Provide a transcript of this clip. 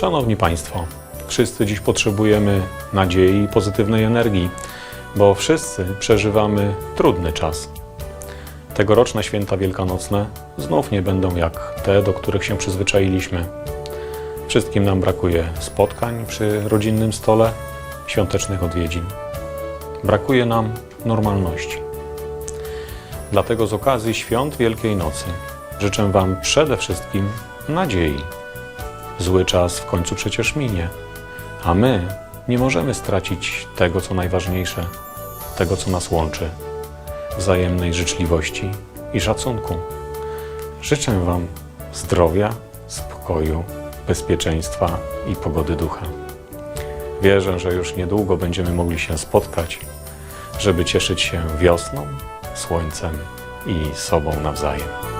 Szanowni Państwo, wszyscy dziś potrzebujemy nadziei i pozytywnej energii, bo wszyscy przeżywamy trudny czas. Tegoroczne święta wielkanocne znów nie będą jak te, do których się przyzwyczailiśmy. Wszystkim nam brakuje spotkań przy rodzinnym stole, świątecznych odwiedzin. Brakuje nam normalności. Dlatego z okazji świąt Wielkiej Nocy życzę Wam przede wszystkim nadziei. Zły czas w końcu przecież minie, a my nie możemy stracić tego, co najważniejsze, tego, co nas łączy wzajemnej życzliwości i szacunku. Życzę Wam zdrowia, spokoju, bezpieczeństwa i pogody ducha. Wierzę, że już niedługo będziemy mogli się spotkać, żeby cieszyć się wiosną, słońcem i sobą nawzajem.